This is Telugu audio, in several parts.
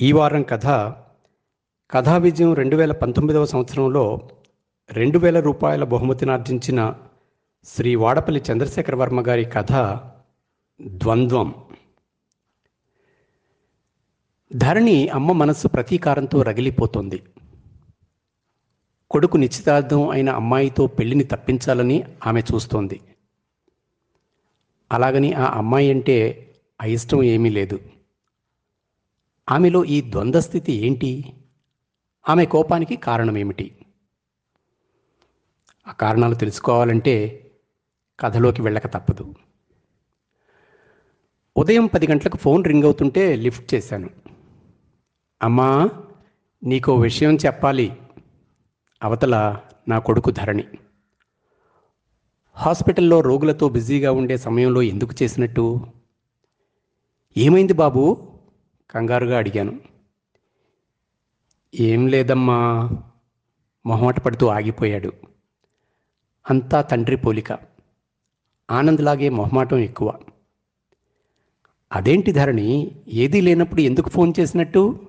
ఈ వారం కథ కథా విజయం రెండు వేల పంతొమ్మిదవ సంవత్సరంలో రెండు వేల రూపాయల బహుమతిని ఆర్జించిన శ్రీ వాడపల్లి చంద్రశేఖర వర్మ గారి కథ ద్వంద్వం. ధరణి అమ్మ మనస్సు ప్రతీకారంతో రగిలిపోతుంది. కొడుకు నిశ్చితార్థం అయిన అమ్మాయితో పెళ్ళిని తప్పించాలని ఆమె చూస్తోంది. అలాగని ఆ అమ్మాయి అంటే అయిష్టం ఏమీ లేదు. ఆమెలో ఈ ద్వంద్వస్థితి ఏంటి? ఆమె కోపానికి కారణమేమిటి? ఆ కారణాలు తెలుసుకోవాలంటే కథలోకి వెళ్ళక తప్పదు. ఉదయం పది గంటలకు ఫోన్ రింగ్ అవుతుంటే లిఫ్ట్ చేశాను. అమ్మా నీకో విషయం చెప్పాలి. అవతల నా కొడుకు ధరణి. హాస్పిటల్లో రోగులతో బిజీగా ఉండే సమయంలో ఎందుకు చేసినట్టు? ఏమైంది బాబు? కంగారుగా అడిగాను. ఏం లేదమ్మా మొహమాట పడుతూ ఆగిపోయాడు. అంతా తండ్రి పోలిక. ఆనంద్లాగే మొహమాటం ఎక్కువ. అదేంటి ధరణి ఏదీ లేనప్పుడు ఎందుకు ఫోన్ చేసినట్టు?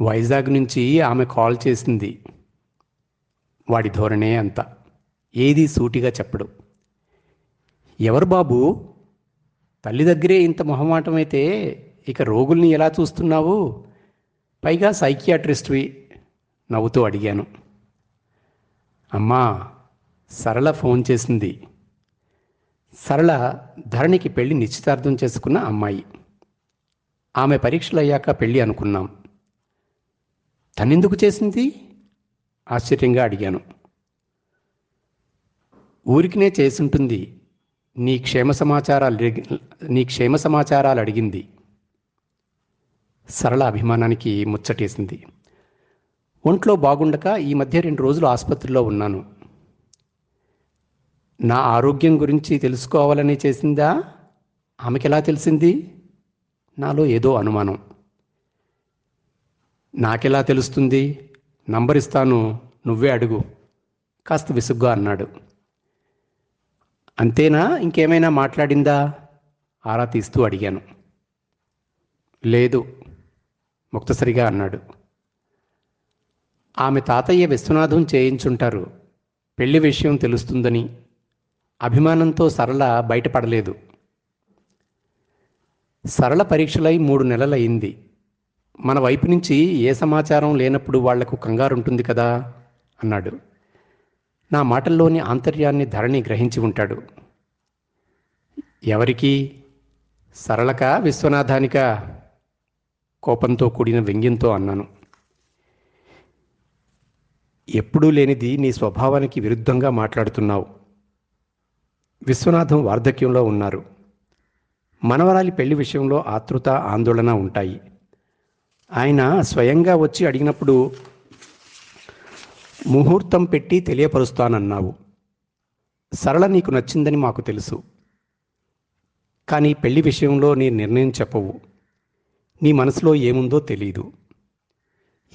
వైజాగ్ నుంచి ఆమె కాల్ చేసింది. వాడి ధోరణే అంత. ఏది సూటిగా చెప్పడు. ఎవరు బాబు? తల్లి దగ్గరే ఇంత మొహమాటం అయితే ఇక రోగుల్ని ఎలా చూస్తున్నావు? పైగా సైకియాట్రిస్ట్వి నవ్వుతూ అడిగాను. అమ్మా సరళ ఫోన్ చేసింది. సరళ ధరణికి పెళ్ళి నిశ్చితార్థం చేసుకున్న అమ్మాయి. ఆమె పరీక్షలు అయ్యాక పెళ్ళి అనుకున్నాం. తనెందుకు చేసింది? ఆశ్చర్యంగా అడిగాను. ఊరికినే చేసుంటుంది. నీ క్షేమ సమాచారాలు నీ క్షేమ సమాచారాలు అడిగింది. సరళ అభిమానానికి ముచ్చటేసింది. ఒంట్లో బాగుండక ఈ మధ్య రెండు రోజులు ఆసుపత్రిలో ఉన్నాను. నా ఆరోగ్యం గురించి తెలుసుకోవాలని చేసిందా? ఆమెకెలా తెలిసింది? నాలో ఏదో అనుమానం. నాకెలా తెలుస్తుంది? నంబర్ ఇస్తాను నువ్వే అడుగు. కాస్త విసుగ్గా అన్నాడు. అంతేనా? ఇంకేమైనా మాట్లాడిందా? ఆరా తీస్తూ అడిగాను. లేదు. ముక్తసరిగా అన్నాడు. ఆమె తాతయ్య విశ్వనాథం చేయించుంటారు. పెళ్ళి విషయం తెలుస్తుందని అభిమానంతో సరళ బయటపడలేదు. సరళ పరీక్షలై మూడు నెలలయింది. మన వైపు నుంచి ఏ సమాచారం లేనప్పుడు వాళ్ళకు కంగారుంటుంది కదా అన్నాడు. నా మాటల్లోని ఆంతర్యాన్ని ధరణి గ్రహించి ఉంటాడు. ఎవరికి? సరళక? విశ్వనాథానికా? కోపంతో కూడిన వ్యంగ్యంతో అన్నాను. ఎప్పుడూ లేనిది నీ స్వభావానికి విరుద్ధంగా మాట్లాడుతున్నావు. విశ్వనాథం వార్ధక్యంలో ఉన్నారు. మనవరాలి పెళ్ళి విషయంలో ఆతృత ఆందోళన ఉంటాయి. ఆయన స్వయంగా వచ్చి అడిగినప్పుడు ముహూర్తం పెట్టి తెలియపరుస్తానన్నావు. సరళ నీకు నచ్చిందని మాకు తెలుసు. కానీ పెళ్ళి విషయంలో నీ నిర్ణయం చెప్పవు. నీ మనసులో ఏముందో తెలియదు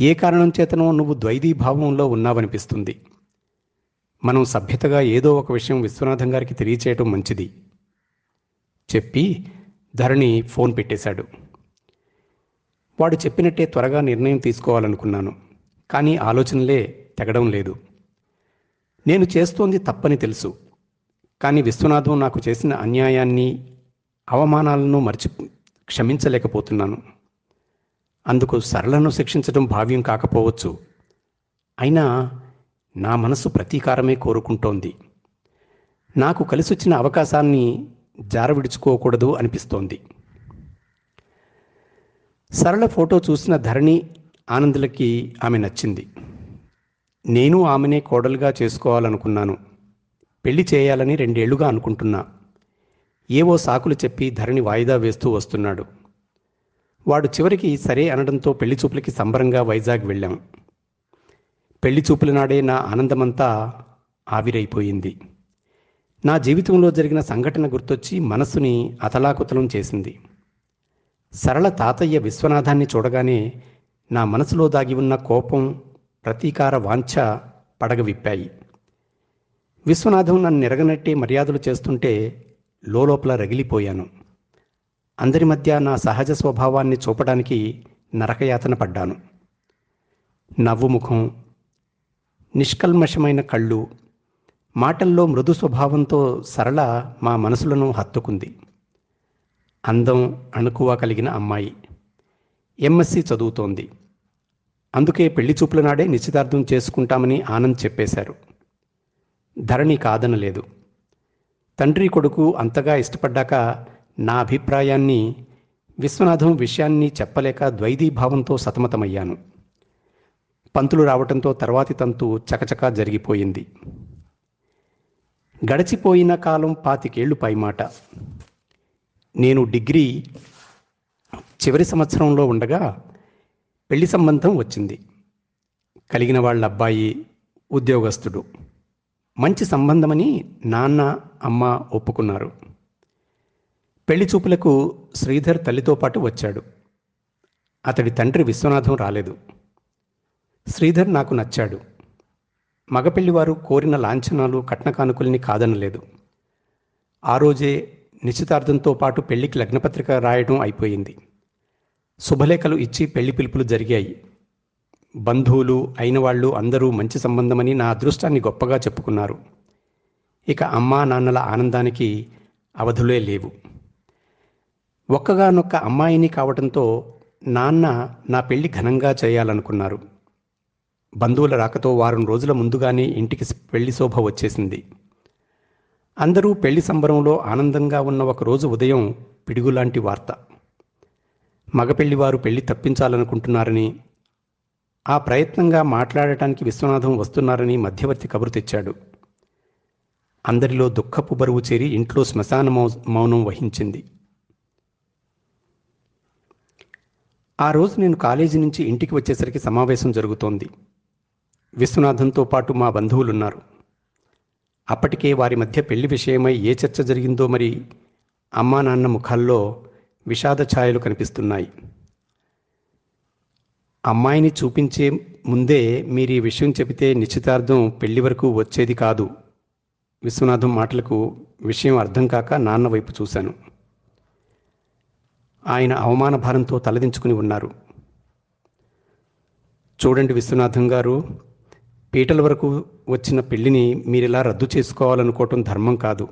ఏ కారణం చేతనో నువ్వు ద్వైధీభావంలో ఉన్నావనిపిస్తుంది. మనం సభ్యతగా ఏదో ఒక విషయం విశ్వనాథం గారికి తెలియచేయటం మంచిది. చెప్పి ధరణి ఫోన్ పెట్టేశాడు. వాడు చెప్పినట్టే త్వరగా నిర్ణయం తీసుకోవాలనుకున్నాను కానీ ఆలోచనలే తెగడం లేదు. నేను చేస్తోంది తప్పని తెలుసు కానీ విశ్వనాథం నాకు చేసిన అన్యాయాన్ని అవమానాలను మర్చి క్షమించలేకపోతున్నాను. అందుకు సరళను శిక్షించడం భావ్యం కాకపోవచ్చు. అయినా నా మనసు ప్రతీకారమే కోరుకుంటోంది. నాకు కలిసొచ్చిన అవకాశాన్ని జారవిడుచుకోకూడదు అనిపిస్తోంది. సరళ ఫోటో చూసిన ధరణి ఆనందులకి ఆమె నచ్చింది. నేను ఆమెనే కోడలుగా చేసుకోవాలనుకున్నాను. పెళ్ళి చేయాలని రెండేళ్ళుగా అనుకుంటున్నా. ఏవో సాకులు చెప్పి ధరణి వాయిదా వేస్తూ వస్తున్నాడు. వాడు చివరికి సరే అనడంతో పెళ్ళి చూపులకి సంబరంగా వైజాగ్ వెళ్ళాం. పెళ్ళి చూపుల నాడే నా ఆనందమంతా ఆవిరైపోయింది. నా జీవితంలో జరిగిన సంఘటన గుర్తొచ్చి మనస్సుని అతలాకుతలం చేసింది. సరళ తాతయ్య విశ్వనాథాన్ని చూడగానే నా మనసులో దాగి ఉన్న కోపం ప్రతీకార వాంఛ పడగవిప్పాయి. విశ్వనాథం నన్ను నిరగనట్టే మర్యాదలు చేస్తుంటే లోపల రగిలిపోయాను. అందరి మధ్య నా సహజ స్వభావాన్ని చూపడానికి నరకయాతన పడ్డాను. నవ్వు ముఖం నిష్కల్మషమైన కళ్ళు మాటల్లో మృదు స్వభావంతో సరళ మా మనసులను హత్తుకుంది. అందం అణుకువ కలిగిన అమ్మాయి. ఎంఎస్సి చదువుతోంది. అందుకే పెళ్ళి చూపుల నాడే నిశ్చితార్థం చేసుకుంటామని ఆనంద్ చెప్పేశారు. ధరణి కాదనలేదు. తండ్రి కొడుకు అంతగా ఇష్టపడ్డాక నా అభిప్రాయాన్ని విశ్వనాథం విషయాన్ని చెప్పలేక ద్వైదీభావంతో సతమతమయ్యాను. పంతులు రావటంతో తర్వాతి తంతు చకచకా జరిగిపోయింది. గడిచిపోయిన కాలం పాతికేళ్ళు పైమాట. నేను డిగ్రీ చివరి సంవత్సరంలో ఉండగా పెళ్ళి సంబంధం వచ్చింది. కలిగిన వాళ్ళ అబ్బాయి ఉద్యోగస్తుడు. మంచి సంబంధమని నాన్న అమ్మ ఒప్పుకున్నారు. పెళ్ళి చూపులకు శ్రీధర్ తల్లితో పాటు వచ్చాడు. అతడి తండ్రి విశ్వనాథం రాలేదు. శ్రీధర్ నాకు నచ్చాడు. మగపెళ్ళివారు కోరిన లాంఛనాలు కట్న కానుకల్ని కాదనలేదు. ఆ రోజే నిశ్చితార్థంతో పాటు పెళ్ళికి లగ్నపత్రిక రాయడం అయిపోయింది. శుభలేఖలు ఇచ్చి పెళ్ళి పిలుపులు జరిగాయి. బంధువులు అయిన వాళ్ళు అందరూ మంచి సంబంధమని నా అదృష్టాన్ని గొప్పగా చెప్పుకున్నారు. ఇక అమ్మా నాన్నల ఆనందానికి అవధులే లేవు. ఒక్కగానొక్క అమ్మాయిని కావడంతో నాన్న నా పెళ్ళి ఘనంగా చేయాలనుకున్నారు. బంధువుల రాకతో వారం రోజుల ముందుగానే ఇంటికి పెళ్ళి శోభ వచ్చేసింది. అందరూ పెళ్ళి సంబరంలో ఆనందంగా ఉన్న ఒక రోజు ఉదయం పిడుగులాంటి వార్త. మగపెళ్ళివారు పెళ్ళి తప్పించాలనుకుంటున్నారని ఆ ప్రయత్నంగా మాట్లాడటానికి విశ్వనాథం వస్తున్నారని మధ్యవర్తి కబురు తెచ్చాడు. అందరిలో దుఃఖపు బరువు చేరి ఇంట్లో శ్మశాన మౌనం వహించింది. ఆ రోజు నేను కాలేజీ నుంచి ఇంటికి వచ్చేసరికి సమావేశం జరుగుతోంది. విశ్వనాథంతో పాటు మా బంధువులున్నారు. అప్పటికే వారి మధ్య పెళ్ళి విషయమై ఏ చర్చ జరిగిందో మరి అమ్మా నాన్న ముఖాల్లో విషాద ఛాయలు కనిపిస్తున్నాయి. అమ్మాయిని చూపించే ముందే మీరు ఈ విషయం చెబితే నిశ్చితార్థం పెళ్ళి వరకు వచ్చేది కాదు. విశ్వనాథం మాటలకు విషయం అర్థం కాక నాన్న వైపు చూశాను. ఆయన అవమాన భారంతో తలదించుకుని ఉన్నారు. చూడండి విశ్వనాథం గారు పీటల వరకు వచ్చిన పెళ్ళిని మీరిలా రద్దు చేసుకోవాలనుకోవటం ధర్మం కాదు.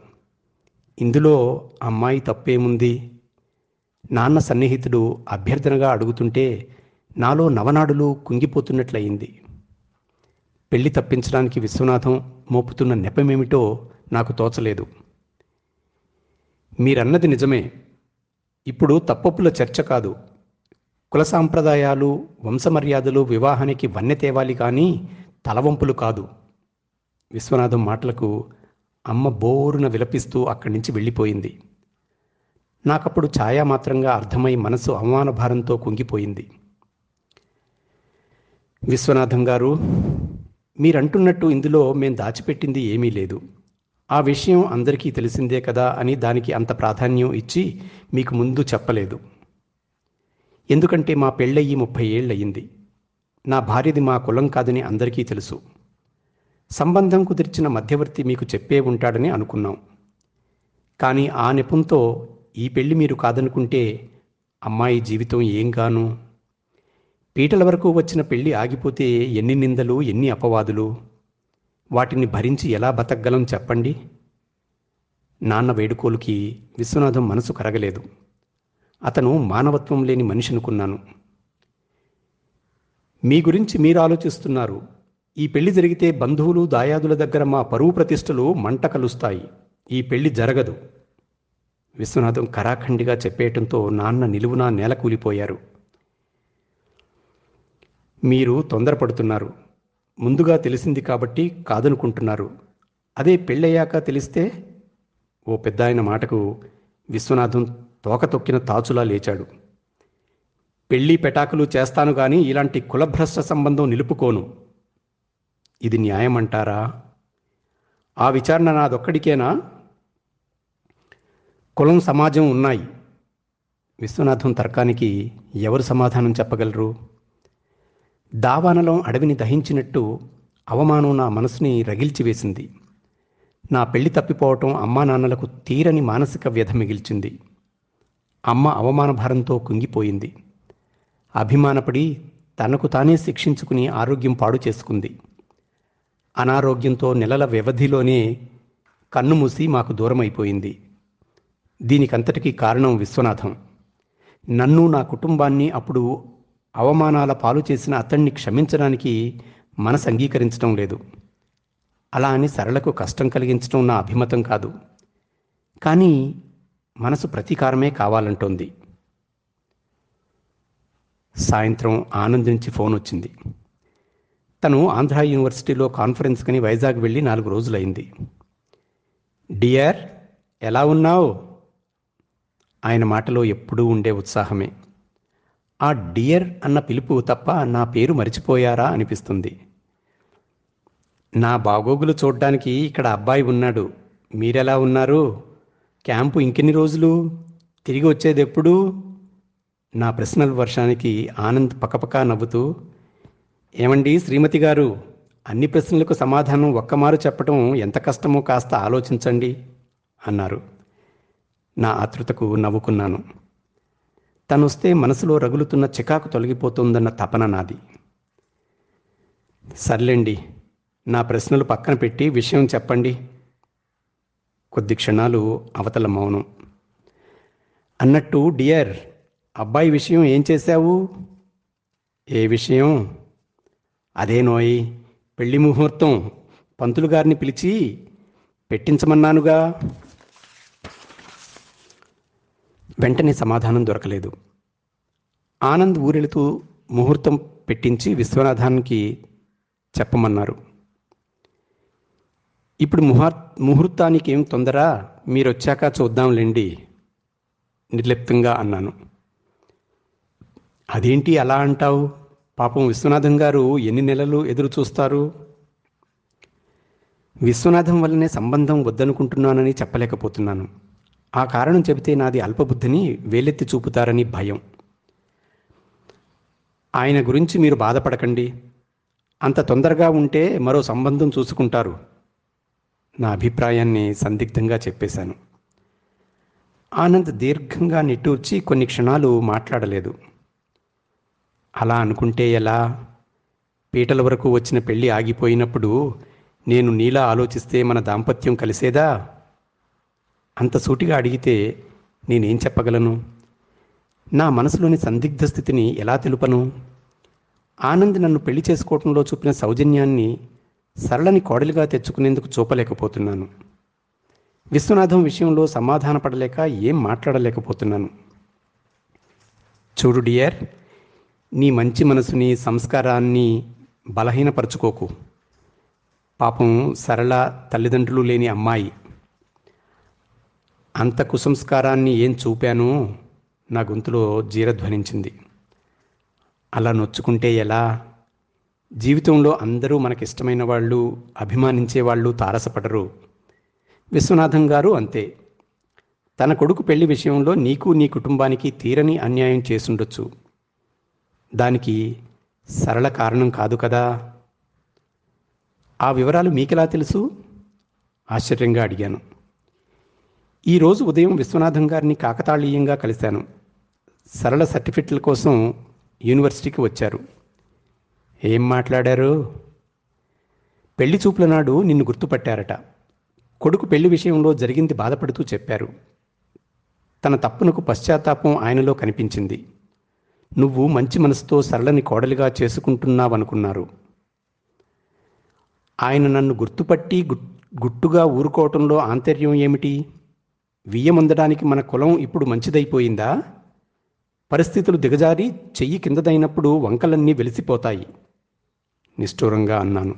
ఇందులో అమ్మాయి తప్పేముంది? నాన్న సన్నిహితుడు అభ్యర్థనగా అడుగుతుంటే నాలో నవనాడులు కుంగిపోతున్నట్లయింది. పెళ్ళి తప్పించడానికి విశ్వనాథం మోపుతున్న నెపమేమిటో నాకు తోచలేదు. మీరన్నది నిజమే. ఇప్పుడు తప్పప్పుల చర్చ కాదు. కుల సాంప్రదాయాలు వంశమర్యాదలు వివాహానికి వన్నె తేవాలి కానీ తలవంపులు కాదు. విశ్వనాథం మాటలకు అమ్మ బోరున విలపిస్తూ అక్కడి నుంచి వెళ్ళిపోయింది. నాకప్పుడు ఛాయామాత్రంగా అర్థమై మనసు అవమాన భారంతో కుంగిపోయింది. విశ్వనాథం గారు మీరంటున్నట్టు ఇందులో మేము దాచిపెట్టింది ఏమీ లేదు. ఆ విషయం అందరికీ తెలిసిందే కదా అని దానికి అంత ప్రాధాన్యం ఇచ్చి మీకు ముందు చెప్పలేదు. ఎందుకంటే మా పెళ్ళయ్యి ముప్పై ఏళ్ళయింది నా భార్యది మా కులం కాదని అందరికీ తెలుసు. సంబంధం కుదిర్చిన మధ్యవర్తి మీకు చెప్పే ఉంటాడని అనుకున్నాం. కానీ ఆ నెపంతో ఈ పెళ్ళి మీరు కాదనుకుంటే అమ్మాయి జీవితం ఏం గాను? పీటల వరకు వచ్చిన పెళ్ళి ఆగిపోతే ఎన్ని నిందలు ఎన్ని అపవాదులు? వాటిని భరించి ఎలా బతకగలం చెప్పండి? నాన్న వేడుకోలుకి విశ్వనాథం మనసు కరగలేదు. అతను మానవత్వం లేని మనిషి అనుకున్నాను మీ గురించి మీరు ఆలోచిస్తున్నారు ఈ పెళ్ళి జరిగితే బంధువులు దాయాదుల దగ్గర మా పరువు ప్రతిష్టలు మంట కలుస్తాయి. ఈ పెళ్ళి జరగదు. విశ్వనాథం కరాఖండిగా చెప్పేయటంతో నాన్న నిలువునా నేల కూలిపోయారు. మీరు తొందరపడుతున్నారు. ముందుగా తెలిసింది కాబట్టి కాదనుకుంటున్నారు. అదే పెళ్ళయ్యాక తెలిస్తే ఓ పెద్ద ఆయన మాటకు విశ్వనాథం తోక తొక్కిన తాచులా లేచాడు. పెళ్ళి పెటాకులు చేస్తాను గాని ఇలాంటి కులభ్రష్ట సంబంధం నిలుపుకోను. ఇది న్యాయమంటారా? ఆ విచారణ నాదొక్కడికేనా? కులం సమాజం ఉన్నాయి. విశ్వనాథం తర్కానికి ఎవరు సమాధానం చెప్పగలరు? దావానలం అడవిని దహించినట్టు అవమానం నా మనసుని రగిల్చివేసింది నా పెళ్ళి తప్పిపోవటం అమ్మా నాన్నలకు తీరని మానసిక వ్యధ మిగిల్చింది. అమ్మ అవమాన భారంతో కుంగిపోయింది. అభిమానపడి తనకు తానే శిక్షించుకుని ఆరోగ్యం పాడు చేసుకుంది. అనారోగ్యంతో నెలల వ్యవధిలోనే కన్ను మూసి మాకు దూరమైపోయింది. దీనికంతటికీ కారణం విశ్వనాథం. నన్ను నా కుటుంబాన్ని అప్పుడు అవమానాల పాలు చేసిన అతన్ని క్షమించడానికి మనసు అంగీకరించడం లేదు. అలా అని సరళకు కష్టం కలిగించడం నా అభిమతం కాదు. కానీ మనసు ప్రతీకారమే కావాలంటోంది. సాయంత్రం ఆనంద్ నుంచి ఫోన్ వచ్చింది. తను ఆంధ్ర యూనివర్సిటీలో కాన్ఫరెన్స్ కని వైజాగ్ వెళ్ళి నాలుగు రోజులైంది. డియర్ ఎలా ఉన్నావు? ఆయన మాటలో ఎప్పుడూ ఉండే ఉత్సాహమే. ఆ డియర్ అన్న పిలుపు తప్ప నా పేరు మరిచిపోయారా అనిపిస్తుంది. నా బాగోగులు చూడ్డానికి ఇక్కడ అబ్బాయి ఉన్నాడు. మీరెలా ఉన్నారు? క్యాంపు ఇంకెన్ని రోజులు? తిరిగి వచ్చేది ఎప్పుడు నా ప్రశ్నల వర్షానికి ఆనంద్ పకపకా నవ్వుతూ ఏమండి శ్రీమతి గారు అన్ని ప్రశ్నలకు సమాధానం ఒక్కమారు చెప్పటం ఎంత కష్టమో కాస్త ఆలోచించండి అన్నారు. నా ఆతృతకు నవ్వుకున్నాను. తనొస్తే మనసులో రగులుతున్న చికాకు తొలగిపోతుందన్న తపన నాది. సర్లేండి నా ప్రశ్నలు పక్కన పెట్టి విషయం చెప్పండి. కొద్ది క్షణాలు అవతల మౌనం. అన్నట్టు డియర్ అబ్బాయి విషయం ఏం చేశావు? ఏ విషయం? అదే నోయ్ పెళ్ళి ముహూర్తం. పంతులు గారిని పిలిచి పెట్టించమన్నానుగా. వెంటనే సమాధానం దొరకలేదు. ఆనంద్ ఊరెళుతూ ముహూర్తం పెట్టించి విశ్వనాథానికి చెప్పమన్నారు. ఇప్పుడు ముహూర్ ముహూర్తానికి ఏం తొందర? మీరు వచ్చాక చూద్దాంలేండి నిర్లిప్తంగా అన్నాను. అదేంటి అలా అంటావు? పాపం విశ్వనాథం గారు ఎన్ని నెలలు ఎదురు చూస్తారు? విశ్వనాథం వల్లనే సంబంధం వద్దనుకుంటున్నానని చెప్పలేకపోతున్నాను. ఆ కారణం చెబితే నాది అల్పబుద్ధిని వేలెత్తి చూపుతారని భయం. ఆయన గురించి మీరు బాధపడకండి. అంత తొందరగా ఉంటే మరో సంబంధం చూసుకుంటారు. నా అభిప్రాయాన్ని సందిగ్ధంగా చెప్పేశాను. ఆనంద్ దీర్ఘంగా నిట్టూర్చి కొన్ని క్షణాలు మాట్లాడలేదు. అలా అనుకుంటే ఎలా? పీటల వరకు వచ్చిన పెళ్ళి ఆగిపోయినప్పుడు నేను నీలా ఆలోచిస్తే మన దాంపత్యం కలిసేదా? అంత సూటిగా అడిగితే నేనేం చెప్పగలను? నా మనసులోని సందిగ్ధ స్థితిని ఎలా తెలుపను? ఆనంద్ నన్ను పెళ్ళి చేసుకోవటంలో చూపిన సౌజన్యాన్ని సరళని కోడలిగా తెచ్చుకునేందుకు చూపలేకపోతున్నాను. విశ్వనాథం విషయంలో సమాధానపడలేక ఏం మాట్లాడలేకపోతున్నాను. చూడు డియర్ నీ మంచి మనసుని సంస్కారాన్ని బలహీనపరచుకోకు. పాపం సరళ తల్లిదండ్రులు లేని అమ్మాయి. అంత కుసంస్కారాన్ని ఏం చూపాను? నా గొంతులో జీరధ్వనించింది అలా నొచ్చుకుంటే ఎలా? జీవితంలో అందరూ మనకిష్టమైన వాళ్ళు అభిమానించే వాళ్ళు తారసపడరు. విశ్వనాథం గారు అంతే. తన కొడుకు పెళ్ళి విషయంలో నీకు నీ కుటుంబానికి తీరని అన్యాయం చేసుండొచ్చు. దానికి సరళ కారణం కాదు కదా? ఆ వివరాలు మీకెలా తెలుసు? ఆశ్చర్యంగా అడిగాను. ఈరోజు ఉదయం విశ్వనాథం గారిని కాకతాళీయంగా కలిశాను. సరళ సర్టిఫికెట్ల కోసం యూనివర్సిటీకి వచ్చారు. ఏం మాట్లాడారు? పెళ్ళి చూపుల నాడు నిన్ను గుర్తుపట్టారట. కొడుకు పెళ్ళి విషయంలో జరిగింది బాధపడుతూ చెప్పారు. తన తప్పునకు పశ్చాత్తాపం ఆయనలో కనిపించింది. నువ్వు మంచి మనసుతో సరళని కోడలిగా చేసుకుంటున్నావనుకున్నారు. ఆయన నన్ను గుర్తుపట్టి గుట్టుగా ఊరుకోవటంలో ఆంతర్యం ఏమిటి? వియ్యం అందడానికి మన కులం ఇప్పుడు మంచిదైపోయిందా? పరిస్థితులు దిగజారి చెయ్యి కిందదైనప్పుడు వంకలన్నీ వెలిసిపోతాయి. నిష్ఠూరంగా అన్నాను.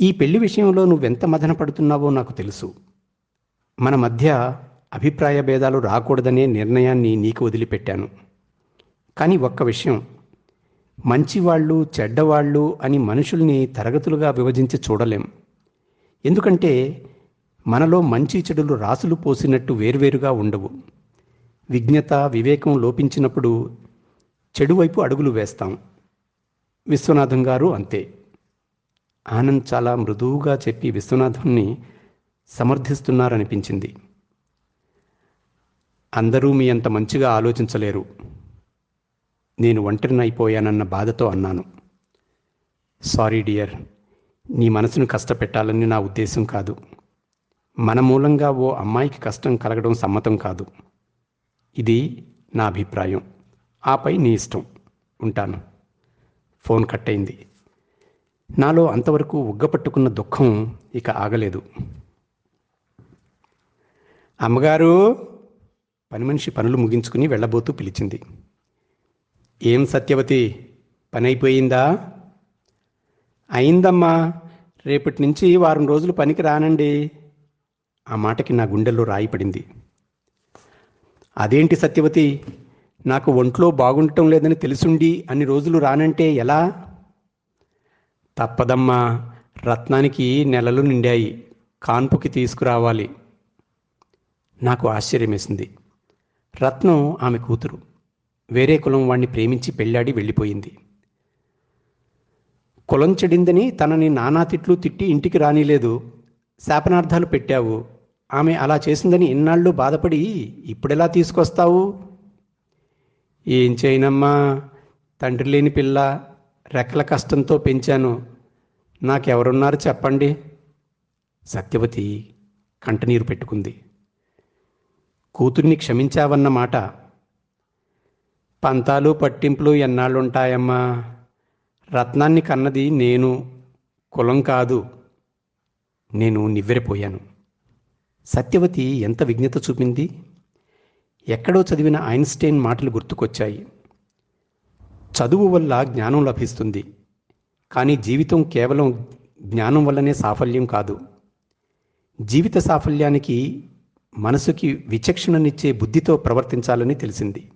ఈ పెళ్ళి విషయంలో నువ్వెంత మదన పడుతున్నావో నాకు తెలుసు. మన మధ్య అభిప్రాయ భేదాలు రాకూడదనే నిర్ణయాన్ని నీకు వదిలిపెట్టాను. కానీ ఒక్క విషయం. మంచివాళ్ళు చెడ్డవాళ్ళు అని మనుషుల్ని తరగతులుగా విభజించి చూడలేం. ఎందుకంటే మనలో మంచి చెడులు రాసులు పోసినట్టు వేర్వేరుగా ఉండవు. విజ్ఞత వివేకం లోపించినప్పుడు చెడు వైపు అడుగులు వేస్తాం. విశ్వనాథం గారు అంతే. ఆనంద్ చాలా మృదువుగా చెప్పి విశ్వనాథంని సమర్థిస్తున్నారనిపించింది. అందరూ మీ అంత మంచిగా ఆలోచించలేరు. నేను ఒంటరినైపోయానన్న బాధతో అన్నాను. సారీ డియర్ నీ మనసును కష్టపెట్టాలని నా ఉద్దేశం కాదు. మన మూలంగా ఓ అమ్మాయికి కష్టం కలగడం సమ్మతం కాదు. ఇది నా అభిప్రాయం. ఆపై నీ ఇష్టం. ఉంటాను. ఫోన్ కట్ అయింది నాలో అంతవరకు ఉగ్గపట్టుకున్న దుఃఖం ఇక ఆగలేదు. అమ్మగారు! పని మనిషి పనులు ముగించుకుని వెళ్ళబోతూ పిలిచింది. ఏం సత్యవతి? పని అయిపోయిందా అయిందమ్మా. రేపటి నుంచి వారం రోజులు పనికి రానండి. ఆ మాటకి నా గుండెల్లో రాయి పడింది. అదేంటి సత్యవతి? నాకు ఒంట్లో బాగుండటం లేదని తెలుసుండి అన్ని రోజులు రానంటే ఎలా? తప్పదమ్మా. రత్నానికి నెలలు నిండాయి. కాన్పుకి తీసుకురావాలి. నాకు ఆశ్చర్యమేసింది. రత్నం ఆమె కూతురు. వేరే కులం వాణ్ణి ప్రేమించి పెళ్ళాడి వెళ్ళిపోయింది. కులం చెడిందని తనని నానా తిట్లు తిట్టి ఇంటికి రానిలేదు. శాపనార్థాలు పెట్టావు. ఆమె అలా చేసిందని ఇన్నాళ్ళు బాధపడి ఇప్పుడెలా తీసుకొస్తావు? ఏం చేయనమ్మా? తండ్రి లేని పిల్ల రెక్కల కష్టంతో పెంచాను. నాకెవరున్నారు చెప్పండి? సత్యవతి కంటనీరు పెట్టుకుంది. కూతుర్ని క్షమించావన్న మాట. పంతాలు పట్టింపులు ఎన్నాళ్ళుంటాయమ్మా? రత్నాన్ని కన్నది నేను కులం కాదు. నేను నివ్వెరపోయాను. సత్యవతి ఎంత విజ్ఞత చూపింది? ఎక్కడో చదివిన ఐన్స్టైన్ మాటలు గుర్తుకొచ్చాయి. చదువు వల్ల జ్ఞానం లభిస్తుంది కానీ జీవితం కేవలం జ్ఞానం వల్లనే సాఫల్యం కాదు. జీవిత సాఫల్యానికి మనసుకి విచక్షణనిచ్చే బుద్ధితో ప్రవర్తించాలని తెలిసింది.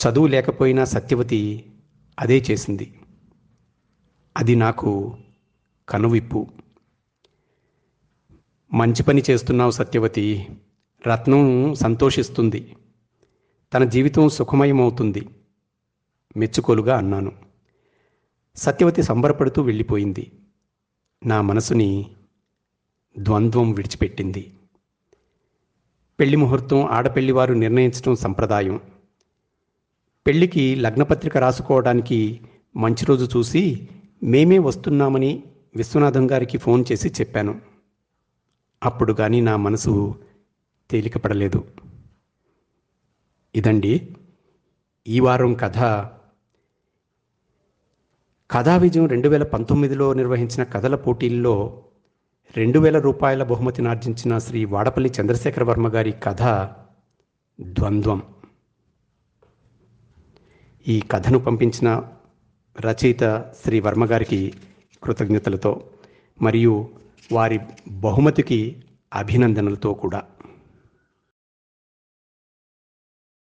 చదువు లేకపోయినా సత్యవతి అదే చేసింది. అది నాకు కనువిప్పు. మంచి పని చేస్తున్నావు సత్యవతి. రత్నం సంతోషిస్తుంది. తన జీవితం సుఖమయమవుతుంది. మెచ్చుకోలుగా అన్నాను. సత్యవతి సంబరపడుతూ వెళ్ళిపోయింది. నా మనసుని ద్వంద్వం విడిచిపెట్టింది. పెళ్ళి ముహూర్తం ఆడపెళ్ళివారు నిర్ణయించడం సంప్రదాయం. పెళ్ళికి లగ్నపత్రిక రాసుకోవడానికి మంచి రోజు చూసి మేమే వస్తున్నామని విశ్వనాథం గారికి ఫోన్ చేసి చెప్పాను. అప్పుడు కానీ నా మనసు తేలికపడలేదు. ఇదండి ఈ వారం కథ. కథా విజయం రెండు వేల పంతొమ్మిదిలో నిర్వహించిన కథల పోటీల్లో రెండు వేల రూపాయల బహుమతిని ఆర్జించిన శ్రీ వాడపల్లి చంద్రశేఖర వర్మ గారి కథ ద్వంద్వం. ఈ కథను పంపించిన రచయిత శ్రీ వర్మ గారికి కృతజ్ఞతలతో మరియు వారి బహుమతికి అభినందనలతో కూడా.